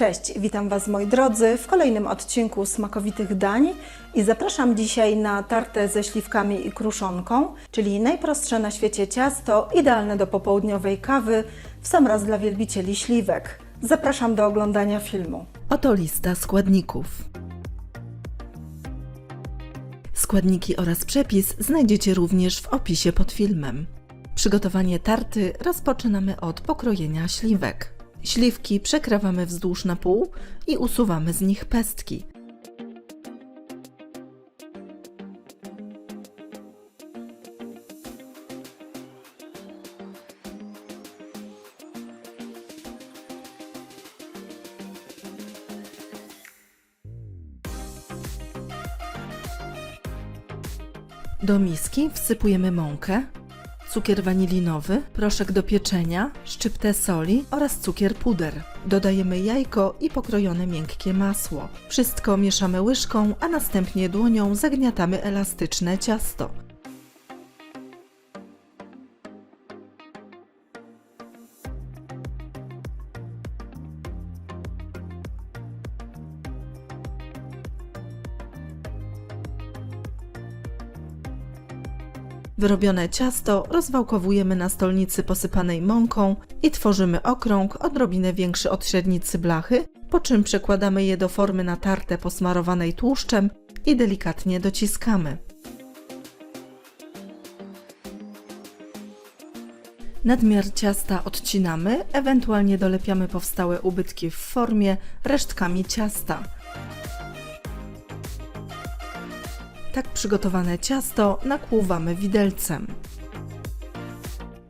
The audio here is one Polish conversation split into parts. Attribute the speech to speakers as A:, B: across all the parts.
A: Cześć, witam Was moi drodzy w kolejnym odcinku smakowitych dań i zapraszam dzisiaj na tartę ze śliwkami i kruszonką, czyli najprostsze na świecie ciasto, idealne do popołudniowej kawy, w sam raz dla wielbicieli śliwek. Zapraszam do oglądania filmu.
B: Oto lista składników. Składniki oraz przepis znajdziecie również w opisie pod filmem. Przygotowanie tarty rozpoczynamy od pokrojenia śliwek. Śliwki przekrawamy wzdłuż na pół i usuwamy z nich pestki. Do miski wsypujemy mąkę, cukier wanilinowy, proszek do pieczenia, szczyptę soli oraz cukier puder. Dodajemy jajko i pokrojone miękkie masło. Wszystko mieszamy łyżką, a następnie dłonią zagniatamy elastyczne ciasto. Wyrobione ciasto rozwałkowujemy na stolnicy posypanej mąką i tworzymy okrąg odrobinę większy od średnicy blachy, po czym przekładamy je do formy na tartę posmarowanej tłuszczem i delikatnie dociskamy. Nadmiar ciasta odcinamy, ewentualnie dolepiamy powstałe ubytki w formie resztkami ciasta. Tak przygotowane ciasto nakłuwamy widelcem.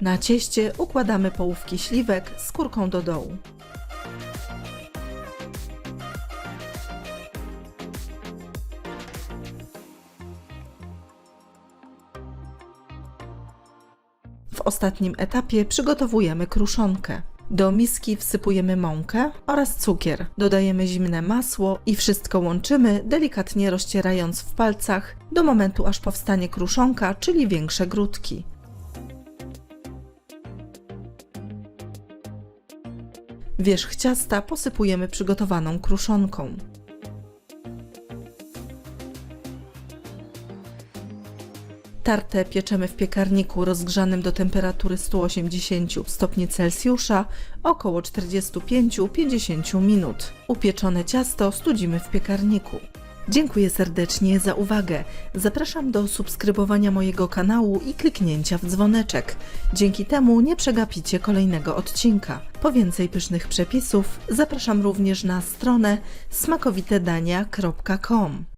B: Na cieście układamy połówki śliwek skórką do dołu. W ostatnim etapie przygotowujemy kruszonkę. Do miski wsypujemy mąkę oraz cukier. Dodajemy zimne masło i wszystko łączymy, delikatnie rozcierając w palcach do momentu aż powstanie kruszonka, czyli większe grudki. Wierzch ciasta posypujemy przygotowaną kruszonką. Tartę pieczemy w piekarniku rozgrzanym do temperatury 180 stopni Celsjusza około 45-50 minut. Upieczone ciasto studzimy w piekarniku. Dziękuję serdecznie za uwagę. Zapraszam do subskrybowania mojego kanału i kliknięcia w dzwoneczek. Dzięki temu nie przegapicie kolejnego odcinka. Po więcej pysznych przepisów zapraszam również na stronę smakowitedania.com.